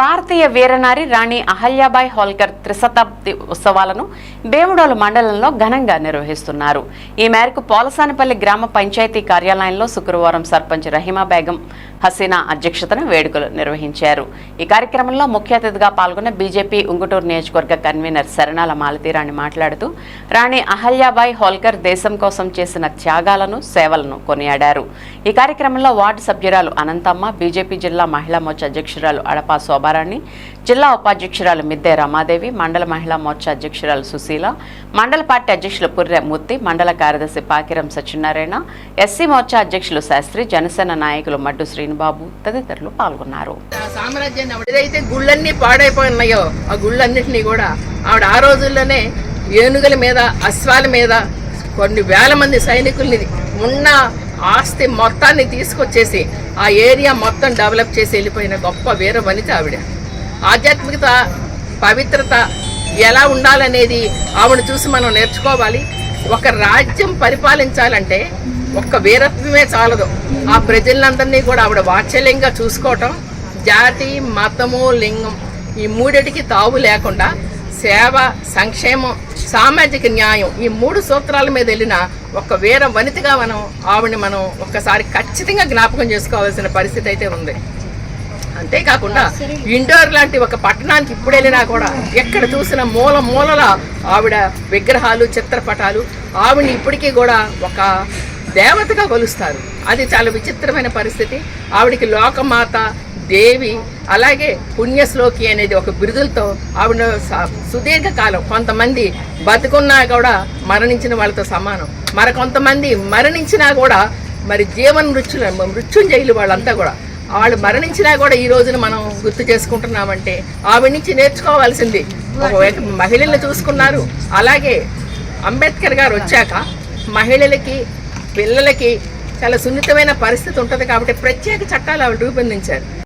భారతీయ వీరనారి రాణి అహల్యాబాయ్ హోల్కర్ త్రిశతాబ్ది ఉత్సవాలను బేముడోలు మండలంలో ఘనంగా నిర్వహిస్తున్నారు. ఈ మేరకు పోలసానిపల్లి గ్రామ పంచాయతీ కార్యాలయంలో శుక్రవారం సర్పంచ్ రహీమా బేగం హసీనా అధ్యక్షతన వేడుకలు నిర్వహించారు. ఈ కార్యక్రమంలో ముఖ్య అతిథిగా పాల్గొన్న బీజేపీ ఉంగుటూరు నియోజకవర్గ కన్వీనర్ శరణాల మాలతీరాణి మాట్లాడుతూ రాణి అహల్యాబాయ్ హోల్కర్ దేశం కోసం చేసిన త్యాగాలను సేవలను కొనియాడారు. ఈ కార్యక్రమంలో వార్డు సభ్యురాలు అనంతమ్మ బీజేపీ జిల్లా మహిళా మోర్చా అధ్యక్షురాలు అడపా శోభారాణి జిల్లా ఉపాధ్యక్షురాలు మిద్దె రమాదేవి మండల మహిళా మోర్చా అధ్యక్షురాలు సుశీల మండల పార్టీ అధ్యక్షులు పుర్రె మూర్తి మండల కార్యదర్శి పాకిరం సత్యనారాయణ ఎస్సీ మోర్చా అధ్యక్షులు శాస్త్రి జనసేన నాయకులు మడ్డు బాబు తదితరులు పాల్గొన్నారు. సామ్రాజ్యాన్ని ఏదైతే గుళ్ళన్నీ పాడైపోయినాయో ఆ గుళ్ళన్నింటినీ కూడా ఆవిడ ఆ రోజుల్లోనే ఏనుగుల మీద అశ్వాల మీద కొన్ని వేల మంది సైనికుల్ని ఉన్న ఆస్తి మొత్తాన్ని తీసుకొచ్చేసి ఆ ఏరియా మొత్తం డెవలప్ చేసి వెళ్ళిపోయిన గొప్ప వీర వనిత ఆవిడ. ఆధ్యాత్మికత పవిత్రత ఎలా ఉండాలనేది ఆవిడ చూసి మనం నేర్చుకోవాలి. ఒక రాజ్యం పరిపాలించాలంటే ఒక్క వీరత్వమే చాలదు. ఆ ప్రజలందరినీ కూడా ఆవిడ వాత్సల్యంగా చూసుకోవటం జాతి మతము లింగం ఈ మూడిటికి తావు లేకుండా సేవ సంక్షేమం సామాజిక న్యాయం ఈ మూడు సూత్రాల మీద వెళ్ళిన ఒక వీర వనితగా మనం ఆవిడని మనం ఒక్కసారి ఖచ్చితంగా జ్ఞాపకం చేసుకోవాల్సిన పరిస్థితి అయితే ఉంది. అంతేకాకుండా ఇండోర్ లాంటి ఒక పట్టణానికి ఇప్పుడు వెళ్ళినా కూడా ఎక్కడ చూసిన మూల మూలల ఆవిడ విగ్రహాలు చిత్రపటాలు ఆవిడని ఇప్పటికీ కూడా ఒక దేవతగా కొలుస్తారు. అది చాలా విచిత్రమైన పరిస్థితి. ఆవిడికి లోకమాత దేవి అలాగే పుణ్యశ్లోకి అనేది ఒక బిరుదులతో ఆవిడ స- సుదీర్ఘకాలం కొంతమంది బతుకున్నా కూడా మరణించిన వాళ్ళతో సమానం. మరి కొంతమంది మరణించినా కూడా మరి జీవన మృత్యుల మృత్యుంజయులు వాళ్ళంతా కూడా. వాళ్ళు మరణించినా కూడా ఈ రోజున మనం గుర్తు చేసుకుంటున్నామంటే ఆవిడ నుంచి నేర్చుకోవాల్సింది. ఒక మహిళల్ని చూసుకున్నారు. అలాగే అంబేద్కర్ గారు వచ్చాక మహిళలకి పిల్లలకి చాలా సున్నితమైన పరిస్థితి ఉంటుంది కాబట్టి ప్రత్యేక చట్టాలు ఆవిడ రూపొందించారు.